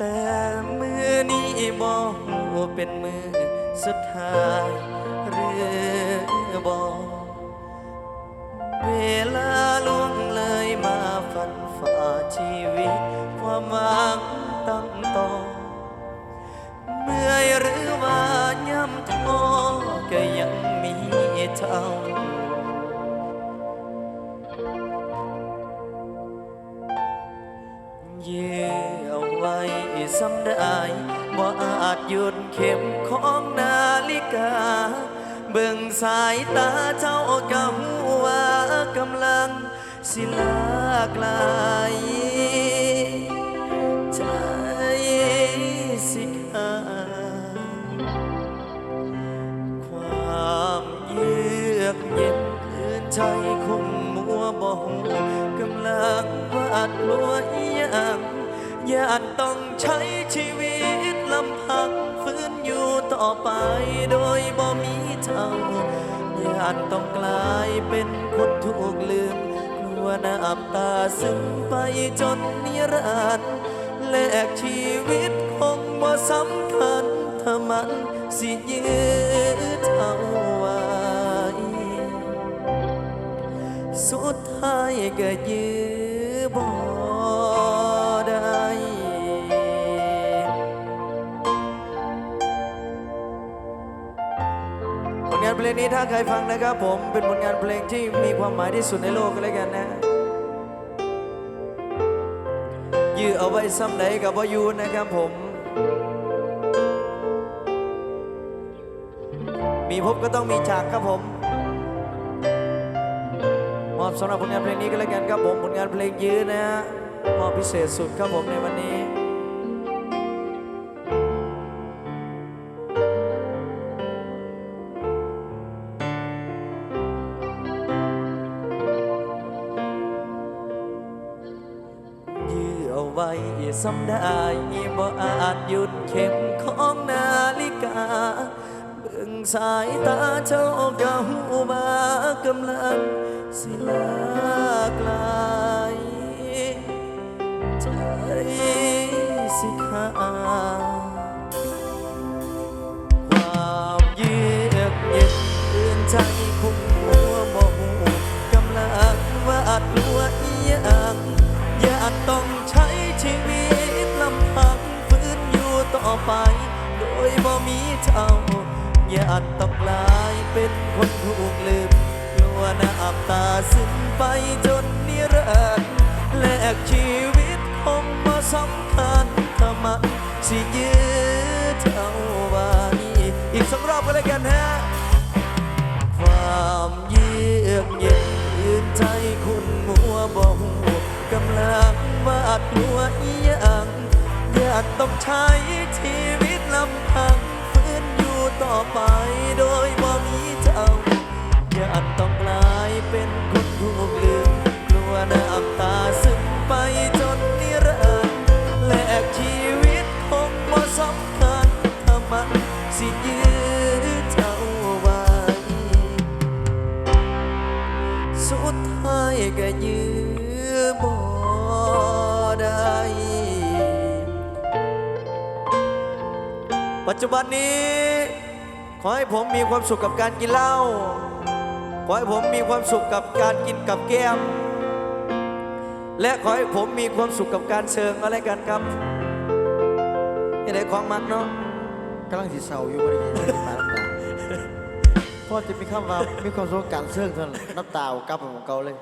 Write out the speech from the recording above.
แต่มือนี้บ่ฮู้เป็นมือสุดท้ายหรือบ่เวลาล่วงเลยมาฝันฝ่าชีวิต ความหวังตั้งต่อเมื่อยหรือว่าย่ำท้อก็ยังมีเท่า ว้ำได้บ่อาจหยุดเข็มของนาฬิกา เบิ่งสายตาเจ้าก็หูว่ากำลังสิลากลายใจสิขาดความเยือกเย็นคืนใจคงมัวบ่หูกำลังวาดลัวอีหยัง ญาติต้องใช้ชีวิตลำพังฟื้นอยู่ต่อไปโดยบ่มีเท่าญาติต้องกลายเป็นคนถูกลืมกลัวน้ำตาซึมไปจนนิรันดร์แลกชีวิตคงบ่สำคัญถ้ามันสิยืดเอาไว้สุดท้ายก็ยื้อบ่ ลงานเพลงนี้ถ้าใครฟังนะครับ ผมเป็นผลงานเพลงที่มีความหมายที่สุดในโลกก็แล้วกันนะยื้อเอาไว้ซ้ำไหนกับว่ายูนะครับผม มีพบก็ต้องมีจากครับผมมอบสำหรับผลงานเพลงนี้ก็แล้วกันครับผมผลงานเพลงยื้อนะฮะมอบพิเศษสุดครับผมในวันนี้ เอาไว้สำได้บ่อาจหยุดเข็มของนาฬิกาเบิ่งสายตาเจ้าก็หูมากำลังสิลากลายใจสิขาความเยือกเย็นคืนใจ ไป โดยบ่มีเจ้าอย่าอัดต้องกลายเป็นคนถูกลืมกลัวน้ำตาซึมไปจนนิรันดร์แลกชีวิตคงบ่สำคัญถ้ามันสิยืเท่าไว้อีกสองรอบก็แล้วกันฮะความเยือกเย็นยืนใจคุณมัวบ่หูกำลังวาดกลัวอี หยังอยากต้องใช้ชีวิตลำพังฟื้นอยู่ต่อไปโดยบ่มีเจ้าอย่ากต้องกลายเป็นคนถูกลืมกลัวน้ำตาซึมไปจนนิรันดร์แลกชีวิตคงบ่สำคัญถ้ามันสิยืดเท่าไว้สุดท้ายก็ยื้อบ่ ปัจจุบันนี้ ขอให้ผมมีความสุขกับการกินเหล้า ขอให้ผมมีความสุขกับการกินกับแก้ม และขอให้ผมมีความสุขกับการเชิงอะไรกันครับนี่ได้ของมันเนาะกำลังสิเศร้าอยู่บริเวณมาน้ำตาพ่อจะมีคำว่ามีความสุขกับการเสื่องเท่านั้นน้ำตากับไปของเก่าเลย